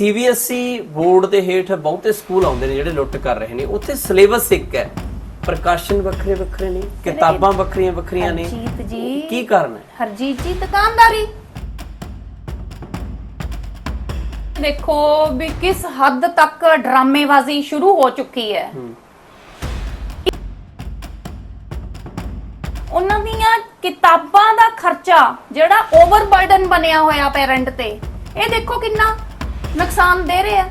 CBSE board ਦੇ ਹੇਠ ਬਹੁਤੇ ਸਕੂਲ ਆਉਂਦੇ ਨੇ ਜਿਹੜੇ ਲੁੱਟ ਕਰ ਰਹੇ ਨੇ। ਉੱਥੇ ਸਿਲੇਬਸ ਇੱਕ ਹੈ। ਪ੍ਰਕਾਸ਼ਨ ਵੱਖਰੇ ਵੱਖਰੇ ਨੇ ਕਿਤਾਬਾਂ ਵੱਖਰੀਆਂ ਵੱਖਰੀਆਂ ਨੇ। ਹਰਜੀਤ ਜੀ ਕੀ ਕਾਰਨ ਹੈ? ਹਰਜੀਤ ਜੀ ਦੁਕਾਨਦਾਰੀ। ਦੇਖੋ ਵੀ ਕਿਸ ਹੱਦ ਤੱਕ ਡਰਾਮੇਬਾਜ਼ੀ ਸ਼ੁਰੂ ਹੋ ਚੁੱਕੀ ਹੈ। ਉਹਨਾਂ ਦੀਆਂ ਕਿਤਾਬਾਂ ਦਾ ਖਰਚਾ ਜਿਹੜਾ ਓਵਰਬਰਡਨ ਬਣਿਆ ਹੋਇਆ ਪੈਰੈਂਟ ਤੇ ਇਹ ਦੇਖੋ ਕਿੰਨਾ ਨੁਕਸਾਨ ਦੇ ਰਿਹਾ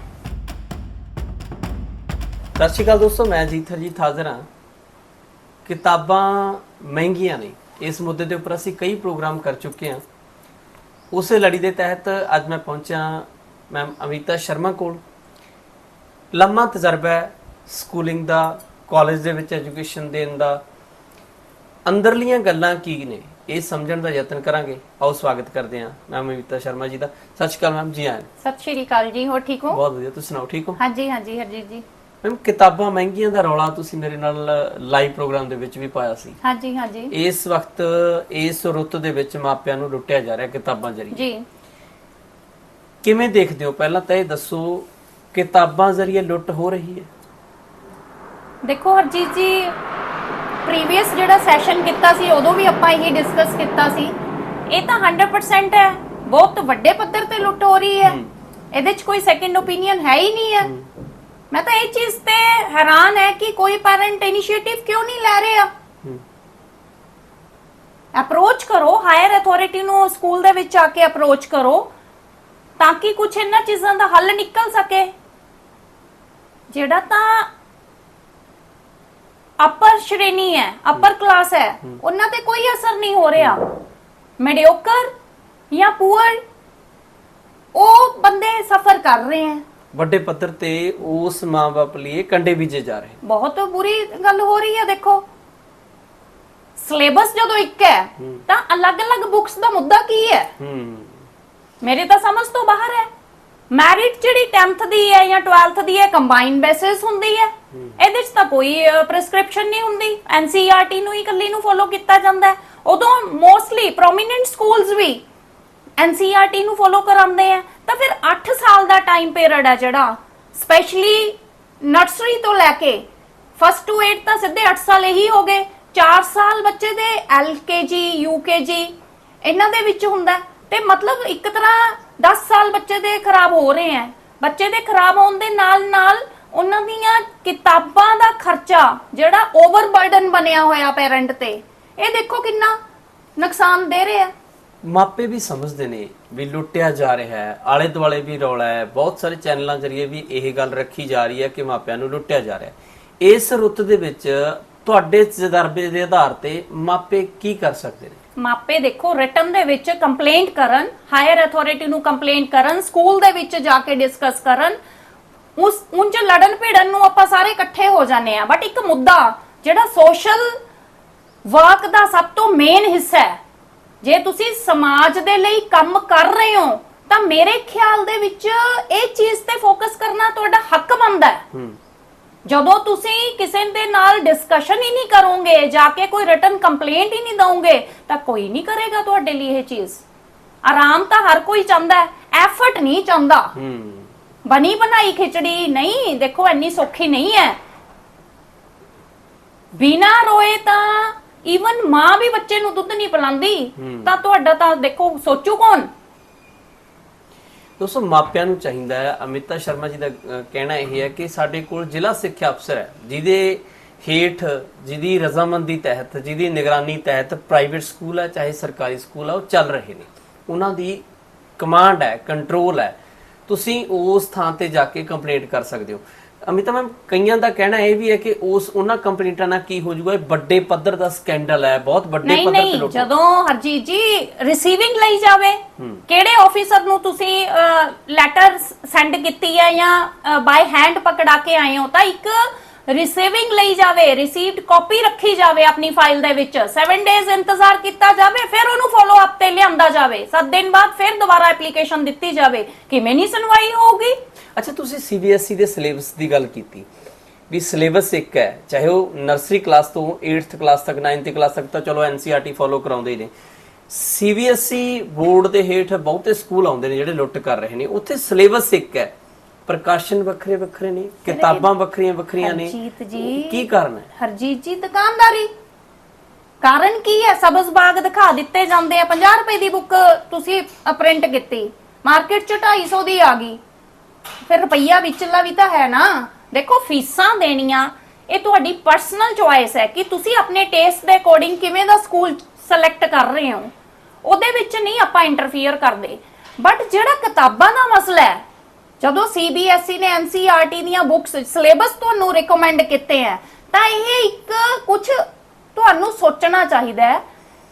ਸਤਿ ਸ਼੍ਰੀ ਅਕਾਲ ਦੋਸਤੋ, ਮੈਂ ਜੀਤ ਹਰਜੀਤ ਹਾਜ਼ਰ ਹਾਂ। ਕਿਤਾਬਾਂ ਮਹਿੰਗੀਆਂ ਨੇ। ਇਸ ਮੁੱਦੇ ਦੇ ਉੱਪਰ ਅਸੀਂ ਕਈ ਪ੍ਰੋਗਰਾਮ ਕਰ ਚੁੱਕੇ ਹਾਂ। ਉਸੇ ਲੜੀ ਦੇ ਤਹਿਤ ਅੱਜ ਮੈਂ ਪਹੁੰਚਿਆ ਮੈਮ ਅਮਿਤਾ ਸ਼ਰਮਾ ਕੋਲ। ਲੰਮਾ ਤਜਰਬਾ ਹੈ ਸਕੂਲਿੰਗ ਦਾ, ਕਾਲਜ ਦੇ ਵਿੱਚ ਐਜੂਕੇਸ਼ਨ ਦੇਣ ਦਾ। ਅੰਦਰਲੀਆਂ ਗੱਲਾਂ ਕੀ ਨੇ? ਇਹ ਸਮਝਣ ਦਾ ਯਤਨ ਕਰਾਂਗੇ। ਆਓ ਸਵਾਗਤ ਕਰਦੇ ਹਾਂ। ਮੈਮ ਅਮਿਤਾ ਸ਼ਰਮਾ ਜੀ ਦਾ। ਸਤਿ ਸ਼੍ਰੀ ਅਕਾਲ ਮੈਮ ਜੀ ਆਇਆਂ ਸਤਿ ਸ਼੍ਰੀ ਅਕਾਲ ਜੀ ਹੋਰ ਠੀਕ ਹੋ? ਬਹੁਤ ਵਧੀਆ। ਤੁਸੀਂ ਸੁਣਾਓ ਠੀਕ ਹੋ? ਹਾਂਜੀ ਹਾਂਜੀ ਹਰਜੀਤ ਜੀ। ਮੈਮ ਕਿਤਾਬਾਂ ਮਹਿੰਗੀਆਂ ਦਾ ਰੌਲਾ ਤੁਸੀਂ ਮੇਰੇ ਨਾਲ ਲਾਈਵ ਪ੍ਰੋਗਰਾਮ ਦੇ ਵਿੱਚ ਵੀ ਪਾਇਆ ਸੀ। ਹਾਂਜੀ ਹਾਂਜੀ। ਇਸ ਵਕਤ ਇਸ ਰੁੱਤ ਦੇ ਵਿੱਚ ਮਾਪਿਆਂ ਨੂੰ ਲੁੱਟਿਆ ਜਾ ਰਿਹਾ ਕਿਤਾਬਾਂ ਜ਼ਰੀਏ। ਜੀ। ਕਿਵੇਂ ਦੇਖਦੇ ਹੋ? ਪਹਿਲਾਂ ਤਾਂ ਇਹ ਦੱਸੋ ਕਿਤਾਬਾਂ ਜ਼ਰੀਏ ਲੁੱਟ ਹੋ ਰਹੀ ਹੈ। ਦੇਖੋ ਹਰਜੀਤ ਜੀ ਪ੍ਰੀਵੀਅਸ ਜਿਹੜਾ ਸੈਸ਼ਨ ਕੀਤਾ ਸੀ ਉਦੋਂ ਵੀ ਆਪਾਂ ਇਹ ਡਿਸਕਸ ਕੀਤਾ ਸੀ। ਇਹ ਤਾਂ 100% ਹੈ। ਬਹੁਤ ਵੱਡੇ ਪੱਧਰ ਤੇ ਲੁੱਟ ਹੋ ਰਹੀ ਹੈ। ਇਹਦੇ 'ਚ ਕੋਈ ਸੈਕੰਡ ਓਪੀਨੀਅਨ ਹੈ ਹੀ ਨਹੀਂ ਹੈ। ਮੈਂ ਤਾਂ ਇਹ ਚੀਜ਼ ਤੇ ਹੈਰਾਨ ਹੈ ਕਿ ਕੋਈ ਪੈਰੈਂਟ ਇਨੀਸ਼ੀਏਟਿਵ ਕਿਉਂ ਨਹੀਂ ਲੈ ਰਿਹਾ? ਅਪਰੋਚ ਕਰੋ ਹਾਇਰ ਅਥਾਰਟੀ ਨੂੰ ਸਕੂਲ ਦੇ ਵਿੱਚ ਆ ਕੇ ਅਪਰੋਚ ਕਰੋ ਤਾਂ ਕਿ ਕੁਝ ਇਹਨਾਂ ਚੀਜ਼ਾਂ ਦਾ ਹੱਲ ਨਿਕਲ ਸਕੇ। ਜਿਹੜਾ ਤਾਂ ਅਪਰ ਸ਼੍ਰੇਣੀ ਹੈ ਅਪਰ ਕਲਾਸ ਹੈ ਉਹਨਾਂ ਤੇ ਕੋਈ ਅਸਰ ਨਹੀਂ ਹੋ ਰਿਹਾ ਮੈਡੀਓਕਰ ਜਾਂ ਪੂਅਰ ਉਹ ਬੰਦੇ ਸਫਰ ਕਰ ਰਹੇ ਹੈ ਵੱਡੇ ਪੱਧਰ ਤੇ ਉਸ ਮਾਂ-ਬਾਪ ਲਈ ਕੰਡੇ ਬੀਜੇ ਜਾ ਰਹੇ ਬਹੁਤ ਬੁਰੀ ਗੱਲ ਹੋ ਰਹੀ ਹੈ ਦੇਖੋ ਸਿਲੇਬਸ ਜਦੋਂ ਇੱਕ ਹੈ ਤਾਂ ਅਲੱਗ-ਅਲੱਗ ਬੁక్స్ ਦਾ ਮੁੱਦਾ ਕੀ ਹੈ ਹੂੰ ਮੇਰੇ ਤਾਂ ਸਮਝ ਤੋਂ ਬਾਹਰ ਹੈ ਮੈਰਿਟ ਜਿਹੜੀ 10th ਦੀ ਹੈ ਜਾਂ 12th ਦੀ ਹੈ ਕੰਬਾਈਨ ਬੇਸਿਸ ਹੁੰਦੀ ਹੈ। ਇਹਦੇ 'ਚ ਤਾਂ ਕੋਈ ਪ੍ਰੈਸਕ੍ਰਿਪਸ਼ਨ ਨਹੀਂ ਹੁੰਦੀ। ਐਨਸੀਈਆਰਟੀ ਨੂੰ ਹੀ ਇਕੱਲੀ ਨੂੰ ਫੋਲੋ ਕੀਤਾ ਜਾਂਦਾ ਉਦੋਂ ਮੋਸਟਲੀ ਪ੍ਰੋਮਿਨੈਂਟ ਸਕੂਲਸ ਵੀ ਐਨਸੀਈਆਰਟੀ ਨੂੰ ਫੋਲੋ ਕਰਾਉਂਦੇ ਆ। ਤਾਂ ਫਿਰ 8 ਸਾਲ ਦਾ ਟਾਈਮ ਪੀਰੀਅਡ ਹੈ ਜਿਹੜਾ ਸਪੈਸ਼ਲੀ ਨਰਸਰੀ ਤੋਂ ਲੈ ਕੇ ਫਸਟ ਟੂ 8 ਤਾਂ ਸਿੱਧੇ 8 ਸਾਲ ਇਹੀ ਹੋ ਗਏ। 4 ਸਾਲ ਬੱਚੇ ਦੇ ਐਲਕੇਜੀ ਯੂਕੇਜੀ ਇਹਨਾਂ ਦੇ ਵਿੱਚ ਹੁੰਦਾ। ਤੇ ਮਤਲਬ ਇੱਕ ਤਰ੍ਹਾਂ 10 ਸਾਲ ਬੱਚੇ ਦੇ ਖਰਾਬ ਹੋ ਰਹੇ ਆ ਬੱਚੇ ਦੇ ਖਰਾਬ ਹੋਣ ਦੇ ਨਾਲ ਨਾਲ ਉਹਨਾਂ ਦੀਆਂ ਕਿਤਾਬਾਂ ਦਾ ਖਰਚਾ ਜਿਹੜਾ ਓਵਰਬਰਡਨ ਬਣਿਆ ਹੋਇਆ ਪੈਰੈਂਟ ਤੇ, ਇਹ ਦੇਖੋ ਕਿੰਨਾ ਨੁਕਸਾਨ ਦੇ ਰਿਹਾ ਮਾਪੇ ਵੀ ਸਮਝਦੇ ਨੇ ਵੀ ਲੁੱਟਿਆ ਜਾ ਰਿਹਾ ਹੈ ਆਲੇ ਦੁਆਲੇ ਵੀ ਰੌਲਾ ਹੈ, ਬਹੁਤ ਸਾਰੇ ਚੈਨਲਾਂ ਜ਼ਰੀਏ ਵੀ ਇਹ ਗੱਲ ਰੱਖੀ ਜਾ ਰਹੀ ਹੈ ਕਿ ਮਾਪਿਆਂ ਨੂੰ ਲੁੱਟਿਆ ਜਾ ਰਿਹਾ ਹੈ। ਇਸ ਰੁੱਤ ਦੇ ਵਿੱਚ ਤੁਹਾਡੇ ਤਜਰਬੇ ਦੇ ਆਧਾਰ ਤੇ ਮਾਪੇ ਕੀ ਕਰ ਸਕਦੇ ਨੇ? ਮਾਪੇ ਦੇਖੋ ਰਿਟਨ ਦੇ ਵਿੱਚ ਕੰਪਲੇਂਟ ਕਰਨ ਹਾਇਰ ਅਥਾਰਟੀ ਨੂੰ ਕੰਪਲੇਂਟ ਕਰਨ ਸਕੂਲ ਦੇ ਵਿੱਚ ਜਾ ਕੇ ਡਿਸਕਸ ਕਰਨ। ਉਸ ਉਂਝ ਲੜਨ ਭਿੜਨ ਨੂੰ ਆਪਾਂ ਸਾਰੇ ਇਕੱਠੇ ਹੋ ਜਾਂਦੇ ਆ ਬਟ ਇੱਕ ਮੁੱਦਾ, ਜਿਹੜਾ ਸੋਸ਼ਲ ਵਰਕ ਦਾ ਸਭ ਤੋਂ ਮੇਨ ਹਿੱਸਾ ਹੈ। ਜੇ ਤੁਸੀਂ ਸਮਾਜ ਦੇ ਲਈ ਕੰਮ ਕਰ ਰਹੇ ਹੋ, ਤਾਂ ਮੇਰੇ ਖਿਆਲ ਦੇ ਵਿੱਚ ਇਹ ਚੀਜ਼ ਤੇ ਫੋਕਸ ਕਰਨਾ ਤੁਹਾਡਾ ਹੱਕ ਬਣਦਾ ਹੈ। ਜਦੋਂ ਤੁਸੀਂ ਕਿਸੇ ਦੇ ਨਾਲ ਡਿਸਕਸ਼ਨ ਹੀ ਨਹੀਂ ਕਰੋਗੇ ਜਾ ਕੇ ਕੋਈ ਰਿਟਨ ਕੰਪਲੇਂਟ ਹੀ ਨਹੀਂ ਦਵੋਗੇ ਤਾਂ ਕੋਈ ਨਹੀਂ ਕਰੇਗਾ ਤੁਹਾਡੇ ਲਈ ਇਹ ਚੀਜ਼। ਆਰਾਮ ਤਾਂ ਹਰ ਕੋਈ ਚਾਹੁੰਦਾ ਹੈ ਐਫਰਟ ਨਹੀਂ ਚਾਹੁੰਦਾ। ਹੂੰ। ਬਣੀ ਬਣਾਈ ਖਿਚੜੀ ਨਹੀਂ ਦੇਖੋ ਇੰਨੀ ਸੌਖੀ ਨਹੀਂ ਹੈ। ਬਿਨਾ ਰੋਏ ਤਾਂ ਈਵਨ ਮਾਂ ਵੀ ਬੱਚੇ ਨੂੰ ਦੁੱਧ ਨਹੀਂ ਪਿਲਾਉਂਦੀ। ਤਾਂ ਤੁਹਾਡਾ ਤਾਂ ਦੇਖੋ ਸੋਚੂ ਕੌਣ? ਦੋਸਤੋ ਮਾਪਿਆਂ ਨੂੰ ਚਾਹੀਦਾ ਹੈ ਅਮਿਤਾ ਸ਼ਰਮਾ ਜੀ ਦਾ ਅਹ, ਕਹਿਣਾ ਇਹ ਹੈ ਕਿ ਸਾਡੇ ਕੋਲ ਜ਼ਿਲ੍ਹਾ ਸਿੱਖਿਆ ਅਫਸਰ ਹੈ ਜਿਹਦੇ ਹੇਠ ਜਿਹਦੀ ਰਜ਼ਾਮੰਦੀ ਤਹਿਤ ਜਿਹਦੀ ਨਿਗਰਾਨੀ ਤਹਿਤ ਪ੍ਰਾਈਵੇਟ ਸਕੂਲ ਹੈ ਚਾਹੇ ਸਰਕਾਰੀ ਸਕੂਲ ਹੈ ਉਹ ਚੱਲ ਰਹੇ ਨੇ। ਉਹਨਾਂ ਦੀ ਕਮਾਂਡ ਹੈ ਕੰਟਰੋਲ ਹੈ। ਤੁਸੀਂ ਉਸ ਥਾਂ ਤੇ ਜਾ ਕੇ ਕੰਪਲੇਂਟ ਕਰ ਸਕਦੇ ਹੋ। ਅਮਿਤਾ ਮੈਮ ਕਈਆਂ ਦਾ ਕਹਿਣਾ ਇਹ ਵੀ ਹੈ ਕਿ ਉਸ ਉਹਨਾਂ ਕੰਪਲੇਂਟਾਂ ਨਾਲ ਕੀ ਹੋ ਜਾਊਗਾ? ਇਹ ਵੱਡੇ ਪੱਧਰ ਦਾ ਸਕੈਂਡਲ ਹੈ ਬਹੁਤ ਵੱਡੇ ਨਹੀਂ ਪੱਧਰ ਤੇ ਨਹੀਂ ਜਦੋਂ ਹਰਜੀਤ ਜੀ ਰਿਸੀਵਿੰਗ ਲਈ ਜਾਵੇ ਕਿਹੜੇ ਆਫੀਸਰ ਨੂੰ ਤੁਸੀਂ ਲੈਟਰ ਸੈਂਡ ਕੀਤੀ ਹੈ ਜਾਂ ਬਾਈ ਹੈਂਡ ਪਕੜਾ ਕੇ ਆਏ ਹੋ? ਤਾਂ ਇੱਕ ਰਿਸੀਵਿੰਗ ਲਈ ਜਾਵੇ ਰਿਸੀਵਡ ਕਾਪੀ ਰੱਖੀ ਜਾਵੇ ਆਪਣੀ ਫਾਈਲ ਦੇ ਵਿੱਚ। 7 ਡੇਜ਼ ਇੰਤਜ਼ਾਰ ਕੀਤਾ ਜਾਵੇ, ਫਿਰ ਉਹਨੂੰ ਫੋਲੋ ਅਪ ਤੇ ਲਿਆਂਦਾ ਜਾਵੇ। 7 ਦਿਨ ਬਾਅਦ ਫਿਰ ਦੁਬਾਰਾ ਐਪਲੀਕੇਸ਼ਨ ਦਿੱਤੀ ਜਾਵੇ। ਕਿਵੇਂ ਨਹੀਂ ਸੁਣਵਾਈ ਹੋਊਗੀ? ਅੱਛਾ, ਤੁਸੀਂ ਸੀਬੀਐਸਈ ਦੇ ਸਿਲੇਬਸ ਦੀ ਗੱਲ ਕੀਤੀ। ਵੀ ਸਿਲੇਬਸ ਇੱਕ ਹੈ, ਚਾਹੇ ਉਹ ਨਰਸਰੀ ਕਲਾਸ ਤੋਂ 8th ਕਲਾਸ ਤੱਕ 9th ਕਲਾਸ ਤੱਕ ਤਾਂ ਚਲੋ ਐਨਸੀਆਰਟੀ ਫੋਲੋ ਕਰਾਉਂਦੇ ਹੀ ਨੇ ਸੀਬੀਐਸਈ ਬੋਰਡ ਦੇ ਹੇਠ ਬਹੁਤੇ ਸਕੂਲ ਆਉਂਦੇ ਨੇ ਜਿਹੜੇ ਲੁੱਟ ਕਰ ਰਹੇ ਨੇ। ਉੱਥੇ ਸਿਲੇਬਸ ਇੱਕ ਹੈ। ਪ੍ਰਕਾਸ਼ਨ ਵੱਖਰੇ ਵੱਖਰੇ ਨੇ ਕਿਤਾਬਾਂ ਵੱਖਰੀਆਂ ਵੱਖਰੀਆਂ ਨੇ। ਹਰਜੀਤ ਜੀ। ਕੀ ਕਾਰਨ ਹੈ? ਹਰਜੀਤ ਜੀ ਦੁਕਾਨਦਾਰੀ। ਕਾਰਨ ਕੀ ਹੈ? ਸਬਜ਼ ਬਾਗ ਦਿਖਾ ਦਿੱਤੇ ਜਾਂਦੇ ਆ। 50 ਰੁਪਏ ਦੀ ਬੁੱਕ ਤੁਸੀਂ ਪ੍ਰਿੰਟ ਕੀਤੀ। ਮਾਰਕੀਟ ਚ 250 ਦੀ ਆ ਗਈ। ਫਿਰ ਰੁਪਈਆ ਵਿਚਲਾ ਵੀ ਤਾਂ ਹੈ ਨਾ। ਦੇਖੋ ਫੀਸਾਂ ਦੇਣੀਆਂ ਇਹ ਤੁਹਾਡੀ ਪਰਸਨਲ ਚੁਆਇਸ ਹੈ ਕਿ ਤੁਸੀਂ ਆਪਣੇ ਟੇਸਟ ਦੇ ਅਕੋਰਡਿੰਗ ਕਿਵੇਂ ਦਾ ਸਕੂਲ ਸਿਲੈਕਟ ਕਰ ਰਹੇ ਹੋ। ਉਹਦੇ ਵਿੱਚ ਨਹੀਂ ਆਪਾਂ ਇੰਟਰਫੀਅਰ ਕਰਦੇ। ਬਟ ਜਿਹੜਾ ਕਿਤਾਬਾਂ ਦਾ ਮਸਲਾ ਹੈ ਜਦੋਂ ਸੀਬੀਐਸਈ ਨੇ ਐਨਸੀਆਰਟੀ ਦੀਆਂ ਬੁੱਕਸ ਸਿਲੇਬਸ ਤੁਹਾਨੂੰ ਰეკਮੈਂਡ ਕੀਤੇ ਆ ਤਾਂ ਇਹ ਇੱਕ ਕੁਝ ਤੁਹਾਨੂੰ ਸੋਚਣਾ ਚਾਹੀਦਾ ਹੈ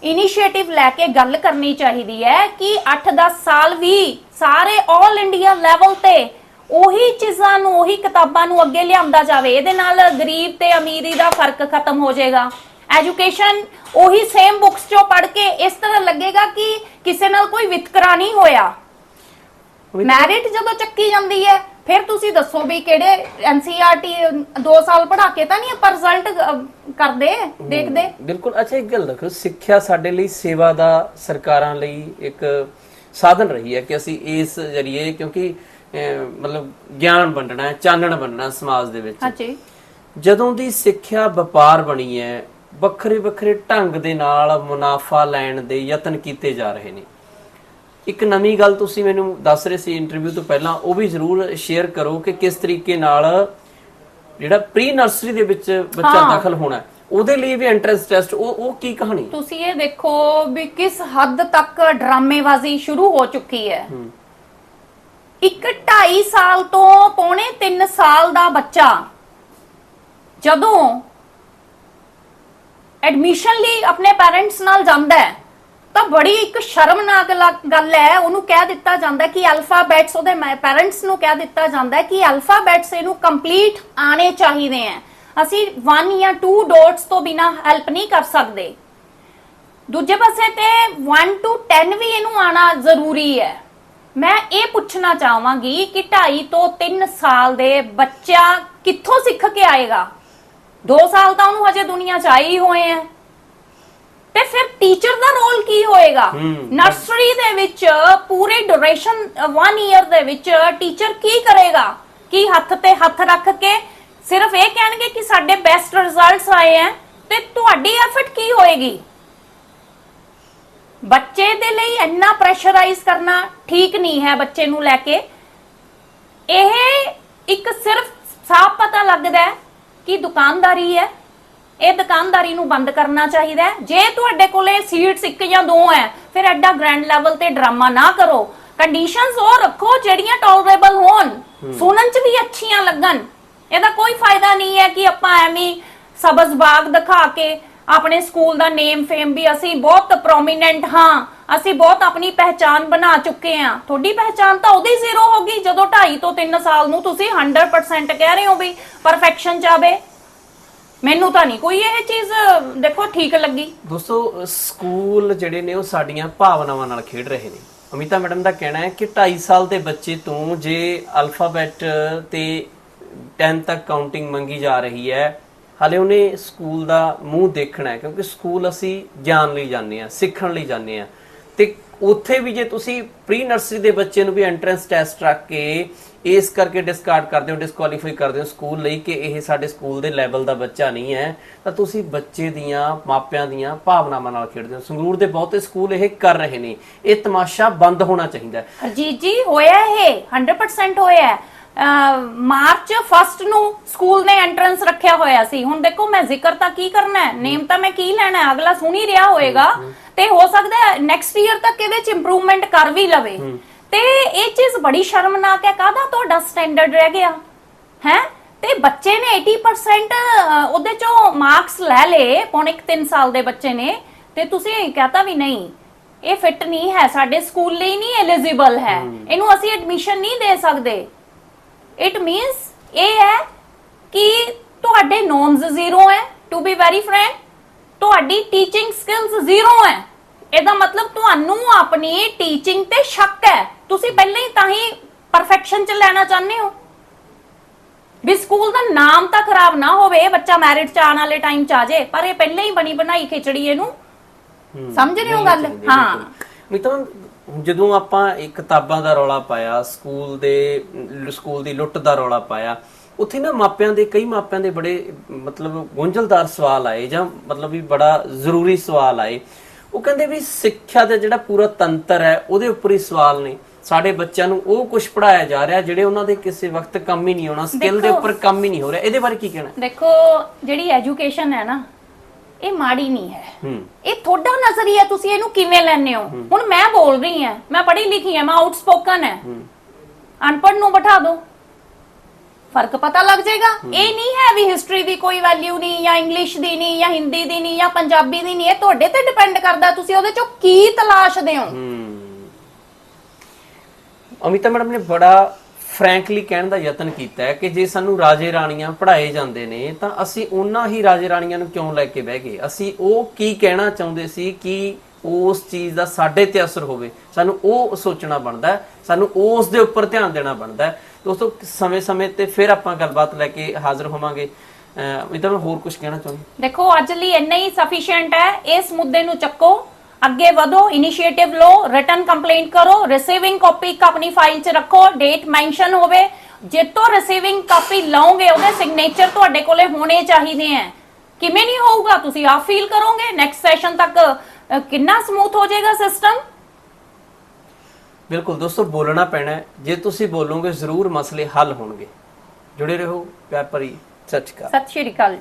ਇਨੀਸ਼ੀਏਟਿਵ ਲੈ ਕੇ ਗੱਲ ਕਰਨੀ ਚਾਹੀਦੀ ਹੈ ਕਿ 8-10 ਸਾਲ ਵੀ ਸਾਰੇ 올 ਇੰਡੀਆ ਲੈਵਲ ਤੇ ਉਹੀ ਚੀਜ਼ਾਂ ਨੂੰ, ਉਹੀ ਕਿਤਾਬਾਂ ਨੂੰ ਅੱਗੇ ਲਿਆਂਦਾ ਜਾਵੇ, ਇਹਦੇ ਨਾਲ ਗਰੀਬ ਤੇ ਅਮੀਰੀ ਦਾ ਫ਼ਰਕ ਖਤਮ ਹੋ ਜਾਏਗਾ। ਐਜੂਕੇਸ਼ਨ ਉਹੀ ਸੇਮ ਬੁੱਕਸ ਚੋਂ ਪੜ੍ਹ ਕੇ ਇਸ ਤਰ੍ਹਾਂ ਲੱਗੇਗਾ ਕਿ ਕਿਸੇ ਨਾਲ ਕੋਈ ਵਿਤਕਰਾ ਨਹੀਂ ਹੋਇਆ। ਮੈਰਿਟ ਜਦੋਂ ਚੱਕੀ ਜਾਂਦੀ ਹੈ ਫਿਰ ਤੁਸੀਂ ਦੱਸੋ ਵੀ ਕਿਹੜੇ ਐਨਸੀਆਰਟੀ 2 ਸਾਲ ਪੜ੍ਹਾ ਕੇ ਤਾਂ ਨਹੀਂ ਆਪਾਂ ਰਿਜ਼ਲਟ ਕਰਦੇ ਦੇਖਦੇ? ਬਿਲਕੁਲ। ਅੱਛਾ ਇੱਕ ਗੱਲ ਰੱਖੋ ਸਿੱਖਿਆ ਸਾਡੇ ਲਈ ਸੇਵਾ ਦਾ ਸਰਕਾਰਾਂ ਲਈ ਇੱਕ ਸਾਧਨ ਰਹੀ ਹੈ ਕਿ ਅਸੀਂ ਇਸ ਜਰੀਏ ਕਿਉਂਕਿ ਮਤਲਬ ਗਿਆਨ ਵੰਡਣਾ ਹੈ ਚਾਨਣ ਵੰਡਣਾ ਸਮਾਜ ਦੇ ਵਿੱਚ। ਹਾਂਜੀ। ਜਦੋਂ ਦੀ ਸਿੱਖਿਆ ਵਪਾਰ ਬਣੀ ਹੈ ਵੱਖਰੇ ਵੱਖਰੇ ਢੰਗ ਦੇ ਨਾਲ ਮੁਨਾਫਾ ਲੈਣ ਦੇ ਯਤਨ ਕੀਤੇ ਜਾ ਰਹੇ ਨੇ। ਇੱਕ ਨਵੀਂ ਗੱਲ ਤੁਸੀਂ ਮੈਨੂੰ ਦੱਸ ਰਹੇ ਸੀ ਇੰਟਰਵਿਊ ਤੋਂ ਪਹਿਲਾਂ ਉਹ ਵੀ ਜ਼ਰੂਰ ਸ਼ੇਅਰ ਕਰੋ ਕਿ ਕਿਸ ਤਰੀਕੇ ਨਾਲ ਜਿਹੜਾ ਪ੍ਰੀ ਨਰਸਰੀ ਦੇ ਵਿੱਚ ਬੱਚਾ। ਦਾਖਲ ਹੋਣਾ ਉਹਦੇ ਲਈ ਵੀ ਐਂਟਰੈਂਸ ਟੈਸਟ ਉਹ ਉਹ ਕੀ ਕਹਾਣੀ ਤੁਸੀਂ ਇਹ ਦੇਖੋ ਵੀ ਕਿਸ ਹੱਦ ਤੱਕ ਡਰਾਮੇਬਾਜ਼ੀ ਸ਼ੁਰੂ ਹੋ ਚੁੱਕੀ ਹੈ। ਇੱਕ 2.5 ਸਾਲ ਤੋਂ ਪੌਣੇ 3 ਸਾਲ ਦਾ ਬੱਚਾ ਜਦੋਂ ਐਡਮਿਸ਼ਨ ਲਈ ਆਪਣੇ ਪੈਰੈਂਟਸ ਨਾਲ ਜਾਂਦਾ ਹੈ ਤਾਂ ਬੜੀ ਇੱਕ ਸ਼ਰਮਨਾਕ ਗੱਲ ਹੈ। ਉਹਨੂੰ ਕਹਿ ਦਿੱਤਾ ਜਾਂਦਾ ਕਿ ਅਲਫਾਬੈਟਸ ਉਹਦੇ ਪੈਰੈਂਟਸ ਨੂੰ ਕਹਿ ਦਿੱਤਾ ਜਾਂਦਾ ਕਿ ਅਲਫਾਬੈਟਸ ਇਹਨੂੰ ਕੰਪਲੀਟ ਆਣੇ ਚਾਹੀਦੇ ਹੈ। ਅਸੀਂ 1 ਜਾਂ 2 ਡੋਟਸ ਤੋਂ ਬਿਨਾ ਹੈਲਪ ਨਹੀਂ ਕਰ ਸਕਦੇ। ਦੂਜੇ ਪਾਸੇ ਤੇ 1 to 10 ਵੀ ਇਹਨੂੰ ਆਣਾ ਜ਼ਰੂਰੀ ਹੈ। ਮੈਂ ਇਹ ਪੁੱਛਣਾ ਚਾਹਾਂਗੀ ਕਿ 2.5 ਤੋਂ 3 ਸਾਲ ਦੇ ਬੱਚਾ ਕਿੱਥੋਂ ਸਿੱਖ ਕੇ ਆਏਗਾ? 2 ਸਾਲ ਤਾਂ ਉਹਨੂੰ ਹਜੇ ਦੁਨੀਆ 'ਚ ਆਈ ਹੋਏ ਆ ਤੇ ਫਿਰ ਟੀਚਰ ਦਾ ਰੋਲ ਕੀ ਹੋਏਗਾ। ਨਰਸਰੀ ਦੇ ਵਿੱਚ ਪੂਰੇ ਡਿਊਰੇਸ਼ਨ 1 ਇਅਰ ਦੇ ਵਿੱਚ ਟੀਚਰ ਕੀ ਕਰੇਗਾ? ਕੀ ਹੱਥ ਤੇ ਹੱਥ ਰੱਖ ਕੇ ਸਿਰਫ ਇਹ ਕਹਿਣਗੇ ਕਿ ਸਾਡੇ ਬੈਸਟ ਰਿਜ਼ਲਟਸ ਆਏ ਆ ਤੇ ਤੁਹਾਡੀ ਐਫਰਟ ਕੀ ਹੋਏਗੀ? ਬੱਚੇ ਦੇ ਲਈ ਇੰਨਾ ਪ੍ਰੈਸ਼ਰਾਈਜ਼ ਕਰਨਾ ਠੀਕ ਨਹੀਂ ਹੈ ਬੱਚੇ ਨੂੰ ਲੈ ਕੇ। ਇਹ ਇੱਕ ਸਿਰਫ ਸਾਫ਼ ਪਤਾ ਲੱਗਦਾ ਹੈ ਕਿ ਦੁਕਾਨਦਾਰੀ ਹੈ। ਇਹ ਦੁਕਾਨਦਾਰੀ ਨੂੰ ਬੰਦ ਕਰਨਾ ਚਾਹੀਦਾ ਹੈ। ਜੇ ਤੁਹਾਡੇ ਕੋਲੇ ਸੀਟਸ ਇੱਕ ਜਾਂ ਦੋ ਹੈ ਫਿਰ ਐਡਾ ਗ੍ਰੈਂਡ ਲੈਵਲ ਤੇ ਡਰਾਮਾ ਨਾ ਕਰੋ। ਕੰਡੀਸ਼ਨਸ ਉਹ ਰੱਖੋ ਜਿਹੜੀਆਂ ਟੋਲਰੇਬਲ ਹੋਣ। ਸੁਣਨ ਚ ਵੀ ਅੱਛੀਆਂ ਲੱਗਣ। ਇਹਦਾ ਕੋਈ ਫਾਇਦਾ ਨਹੀਂ ਹੈ ਕਿ ਆਪਾਂ ਐਵੇਂ ਹੀ ਸਬਜ਼ ਬਾਗ ਦਿਖਾ ਕੇ ਆਪਣੇ ਸਕੂਲ ਦਾ ਨੇਮ ਫੇਮ ਵੀ ਅਸੀਂ ਬਹੁਤ ਪ੍ਰੋਮੀਨੈਂਟ ਹਾਂ। ਅਸੀਂ ਬਹੁਤ ਆਪਣੀ ਪਹਿਚਾਨ ਬਣਾ ਚੁੱਕੇ ਹਾਂ। ਤੁਹਾਡੀ ਪਹਿਚਾਨ ਤਾਂ ਉਹਦੀ ਜ਼ੀਰੋ ਹੋਗੀ ਜਦੋਂ 2.5 ਤੋਂ 3 ਸਾਲ ਨੂੰ ਤੁਸੀਂ 100% ਕਹਿ ਰਹੇ ਹੋ ਵੀ ਪਰਫੈਕਸ਼ਨ ਚਾਵੇ ਮੈਨੂੰ ਤਾਂ ਨਹੀਂ ਕੋਈ ਇਹ ਚੀਜ਼, ਦੇਖੋ ਠੀਕ ਲੱਗੀ। ਦੋਸਤੋ, ਸਕੂਲ ਜਿਹੜੇ ਨੇ ਉਹ ਸਾਡੀਆਂ ਭਾਵਨਾਵਾਂ ਨਾਲ ਖੇਡ ਰਹੇ ਨੇ। ਅਮਿਤਾ ਮੈਡਮ ਦਾ ਕਹਿਣਾ ਹੈ ਕਿ 2.5 ਸਾਲ ਦੇ ਬੱਚੇ ਤੋਂ ਜੇ ਅਲਫਾਬੈਟ ਤੇ 10 ਤੱਕ ਕਾਊਂਟਿੰਗ ਮੰਗੀ ਜਾ ਰਹੀ ਹੈ, ਹਾਲੇ ਉਹਨੇ ਸਕੂਲ ਦਾ ਮੂੰਹ ਦੇਖਣਾ ਹੈ, ਕਿਉਂਕਿ ਸਕੂਲ ਅਸੀਂ ਗਿਆਨ ਲਈ ਜਾਂਦੇ ਆ ਸਿੱਖਣ ਲਈ ਜਾਂਦੇ ਆ ਤੇ ਉੱਥੇ ਵੀ ਜੇ ਤੁਸੀਂ ਪ੍ਰੀ ਨਰਸਰੀ ਦੇ ਬੱਚੇ ਨੂੰ ਵੀ ਐਂਟਰੈਂਸ ਟੈਸਟ ਰੱਖ ਕੇ ਇਸ ਕਰਕੇ ਡਿਸਕਾਰਡ ਕਰਦੇ ਹੋ ਡਿਸਕੁਆਲੀਫਾਈ ਕਰਦੇ ਹੋ ਸਕੂਲ ਲਈ ਕਿ ਇਹ ਸਾਡੇ ਸਕੂਲ ਦੇ ਲੈਵਲ ਦਾ ਬੱਚਾ ਨਹੀਂ ਹੈ, ਤਾਂ ਤੁਸੀਂ ਬੱਚੇ ਦੀਆਂ, ਮਾਪਿਆਂ ਦੀਆਂ ਭਾਵਨਾਵਾਂ ਨਾਲ ਖੇਡਦੇ ਹੋ। ਸੰਗਰੂਰ ਦੇ ਬਹੁਤੇ ਸਕੂਲ ਇਹ ਕਰ ਰਹੇ ਨੇ। ਇਹ ਤਮਾਸ਼ਾ ਬੰਦ ਹੋਣਾ ਚਾਹੀਦਾ ਹੈ। ਹਰਜੀਤ ਜੀ, ਹੋਇਆ ਇਹ? 100% ਹੋਇਆ ਹੈ। ਮਾਰਚ 1 ਨੂੰ ਸਕੂਲ ਨੇ ਐਂਟਰੈਂਸ ਰੱਖਿਆ ਹੋਇਆ ਸੀ। ਹੁਣ ਦੇਖੋ ਮੈਂ ਜ਼ਿਕਰ ਤਾਂ ਕੀ ਕਰਨਾ ਹੈ? ਨੇਮ ਤਾਂ ਮੈਂ ਕੀ ਲੈਣਾ ਹੈ? ਅਗਲਾ ਸੁਣ ਹੀ ਰਿਹਾ ਹੋਏਗਾ। ਤੇ ਹੋ ਸਕਦਾ ਹੈ ਨੈਕਸਟ ਈਅਰ ਤੱਕ ਇਹਦੇ ਚ ਇੰਪਰੂਵਮੈਂਟ ਕਰ ਵੀ ਲਵੇ। ਤੇ ਇਹ ਚੀਜ਼ ਬੜੀ ਸ਼ਰਮਨਾਕ ਹੈ। ਕਾਹਦਾ ਤੁਹਾਡਾ ਸਟੈਂਡਰਡ ਰਹਿ ਗਿਆ? ਹੈ? ਤੇ ਬੱਚੇ ਨੇ 80% ਅਹ, ਉਹਦੇ ਚੋਂ ਮਾਰਕਸ ਲੈ ਲਏ। ਪੌਣੇ 3 ਸਾਲ ਦੇ ਬੱਚੇ ਨੇ। ਤੇ ਤੁਸੀਂ ਕਹਤਾ ਵੀ ਨਹੀਂ ਇਹ ਫਿੱਟ ਨਹੀਂ ਹੈ। ਸਾਡੇ ਸਕੂਲ ਲਈ ਨਹੀਂ ਐਲੀਜੀਬਲ ਹੈ। ਇਹਨੂੰ ਅਸੀਂ ਐਡਮਿਸ਼ਨ ਨਹੀਂ ਦੇ ਸਕਦੇ। ਇਟ ਮੀਨਸ ਇਹ ਹੈ ਕਿ ਤੁਹਾਡੇ ਨੋਨਸ ਜ਼ੀਰੋ ਹੈ ਟੂ ਬੀ ਵੈਰੀ ਫ੍ਰੈਂਕ ਤੁਹਾਡੀ ਟੀਚਿੰਗ ਸਕਿੱਲਸ ਜ਼ੀਰੋ ਹੈ। ਇਹਦਾ ਮਤਲਬ ਤੁਹਾਨੂੰ ਆਪਣੀ ਟੀਚਿੰਗ ਤੇ ਸ਼ੱਕ ਹੈ। ਤੁਸੀਂ ਪਹਿਲਾਂ ਹੀ ਤਾਂ ਹੀ ਪਰਫੈਕਸ਼ਨ ਚ ਲੈਣਾ ਚਾਹੁੰਦੇ ਹੋ। ਵੀ ਸਕੂਲ ਦਾ ਨਾਮ ਤਾਂ ਖਰਾਬ ਨਾ ਹੋਵੇ ਬੱਚਾ ਮੈਰਿਟ ਚ ਆਉਣ ਵਾਲੇ ਟਾਈਮ ਚ ਆ ਜੇ ਪਰ ਇਹ ਪਹਿਲਾਂ ਹੀ ਬਣੀ ਬਣਾਈ ਖਿਚੜੀ ਇਹਨੂੰ। ਸਮਝ ਰਹੇ ਹੋ ਗੱਲ? ਹਾਂ। ਮਿੱਤਰੋ ਜਦੋਂ ਆਪਾਂ ਇਹ ਕਿਤਾਬਾਂ ਦਾ ਰੌਲਾ ਪਾਇਆ ਸਕੂਲ ਦੇ ਸਕੂਲ ਦੀ ਲੁੱਟ ਦਾ ਰੌਲਾ ਪਾਇਆ ਉੱਥੇ ਨਾ ਮਾਪਿਆਂ ਦੇ ਕਈ ਮਾਪਿਆਂ ਦੇ ਬੜੇ ਮਤਲਬ ਗੁੰਝਲਦਾਰ ਸਵਾਲ ਆਏ ਜਾਂ ਮਤਲਬ ਵੀ ਬੜਾ ਜ਼ਰੂਰੀ ਸਵਾਲ ਆਏ। ਉਹ ਕਹਿੰਦੇ ਵੀ ਸਿੱਖਿਆ ਦਾ ਜਿਹੜਾ ਪੂਰਾ ਤੰਤਰ ਹੈ ਉਹਦੇ ਉੱਪਰ ਹੀ ਸਵਾਲ ਨੇ। ਸਾਡੇ ਬੱਚਿਆਂ ਨੂੰ ਉਹ ਕੁਝ ਪੜਾਇਆ ਜਾ ਰਿਹਾ ਜਿਹੜੇ ਉਹਨਾਂ ਦੇ ਕਿਸੇ ਵਕਤ ਕੰਮ ਹੀ ਨਹੀਂ ਆਉਣਾ ਸਕਿੱਲ ਦੇ ਉੱਪਰ ਕੰਮ ਹੀ ਨਹੀਂ ਹੋ ਰਿਹਾ। ਇਹਦੇ ਬਾਰੇ ਕੀ ਕਹਿਣਾ ਦੇਖੋ ਜਿਹੜੀ ਐਜੂਕੇਸ਼ਨ ਹੈ ਨਾ ਇਹ ਮਾੜੀ ਨਹੀਂ ਹੈ। ਇਹ ਤੁਹਾਡਾ ਨਜ਼ਰੀਆ ਤੁਸੀਂ ਇਹਨੂੰ ਕਿਵੇਂ ਲੈਣੇ ਹੋ? ਹੁਣ ਮੈਂ ਬੋਲ ਰਹੀ ਹਾਂ ਮੈਂ ਪੜ੍ਹੀ ਲਿਖੀ ਹਾਂ ਮੈਂ ਆਊਟਸਪੋਕਨ ਹੈ। ਅਨਪੜ੍ਹ ਨੂੰ ਬਿਠਾ ਦਿਓ ਫ਼ਰਕ ਪਤਾ ਲੱਗ ਜਾਏਗਾ। ਇਹ ਨਹੀਂ ਹੈ ਵੀ ਹਿਸਟਰੀ ਦੀ ਕੋਈ ਵੈਲਿਊ ਨਹੀਂ ਜਾਂ ਇੰਗਲਿਸ਼ ਦੀ ਨਹੀਂ ਜਾਂ ਹਿੰਦੀ ਦੀ ਨਹੀਂ ਜਾਂ ਪੰਜਾਬੀ ਦੀ ਨਹੀਂ। ਇਹ ਤੁਹਾਡੇ ਤੇ ਡਿਪੈਂਡ ਕਰਦਾ ਤੁਸੀਂ ਉਹਦੇ ਚੋਂ ਕੀ ਤਲਾਸ਼ਦੇ ਹੋ। ਅਮਿਤਾ ਮੈਡਮ ਨੇ ਬੜਾ ਫ੍ਰੈਂਕਲੀ ਕਹਿਣ ਦਾ ਯਤਨ ਕੀਤਾ ਹੈ ਕਿ ਜੇ ਸਾਨੂੰ ਰਾਜੇ ਰਾਣੀਆਂ ਪੜ੍ਹਾਏ ਜਾਂਦੇ ਨੇ, ਤਾਂ ਅਸੀਂ ਉਹਨਾਂ ਹੀ ਰਾਜੇ ਰਾਣੀਆਂ ਨੂੰ ਕਿਉਂ ਲੈ ਕੇ ਬਹਿ ਗਏ? ਅਸੀਂ ਉਹ ਕੀ ਕਹਿਣਾ ਚਾਹੁੰਦੇ ਸੀ ਕਿ ਉਸ ਚੀਜ਼ ਦਾ ਸਾਡੇ ਤੇ ਅਸਰ ਹੋਵੇ? ਸਾਨੂੰ ਉਹ ਸੋਚਣਾ ਬਣਦਾ ਹੈ, ਸਾਨੂੰ ਉਸ ਦੇ ਉੱਪਰ ਧਿਆਨ ਦੇਣਾ ਬਣਦਾ ਹੈ। ਦੋਸਤੋ, ਸਮੇਂ-ਸਮੇਂ ਤੇ ਫਿਰ ਆਪਾਂ ਗੱਲਬਾਤ ਲੈ ਕੇ ਹਾਜ਼ਰ ਹੋਵਾਂਗੇ। ਇਹ ਤਾਂ ਮੈਂ ਹੋਰ ਕੁਝ ਕਹਿਣਾ ਚਾਹੁੰਦੀ। ਦੇਖੋ, ਅੱਜ ਲਈ ਇੰਨਾ ਹੀ ਸਫੀਸ਼ੀਐਂਟ ਹੈ, ਇਸ ਮੁੱਦੇ ਨੂੰ ਚੱਕੋ। ਅੱਗੇ ਵਧੋ ਇਨੀਸ਼ੀਏਟਿਵ ਲਓ ਰਿਟਨ ਕੰਪਲੇਂਟ ਕਰੋ ਰਿਸੀਵਿੰਗ ਕਾਪੀ ਆਪਣੀ ਫਾਈਲ 'ਚ ਰੱਖੋ ਡੇਟ ਮੈਂਸ਼ਨ ਹੋਵੇ। ਜਿੱਤੋਂ ਰਿਸੀਵਿੰਗ ਕਾਪੀ ਲਓਗੇ ਉਹਦੇ ਸਿਗਨੇਚਰ ਤੁਹਾਡੇ ਕੋਲੇ ਹੋਣੇ ਚਾਹੀਦੇ ਆ ਕਿਵੇਂ ਨਹੀਂ ਹੋਊਗਾ? ਤੁਸੀਂ ਆਪ ਫੀਲ ਕਰੋਗੇ। ਨੈਕਸਟ ਸੈਸ਼ਨ ਤੱਕ ਅ, ਕਿੰਨਾ ਸਮੂਥ ਹੋ ਜਾਏਗਾ ਸਿਸਟਮ ਬਿਲਕੁਲ ਦੋਸਤੋ ਬੋਲਣਾ ਪੈਣਾ ਹੈ। ਜੇ ਤੁਸੀਂ ਬੋਲੋਗੇ ਜ਼ਰੂਰ ਮਸਲੇ ਹੱਲ ਹੋਣਗੇ। ਜੁੜੇ ਰਹੋ ਪਿਆਰ ਭਰੀ ਸਤਿ ਸ਼੍ਰੀ ਅਕਾਲ। ਸਤਿ ਸ਼੍ਰੀ ਅਕਾਲ ਜੀ।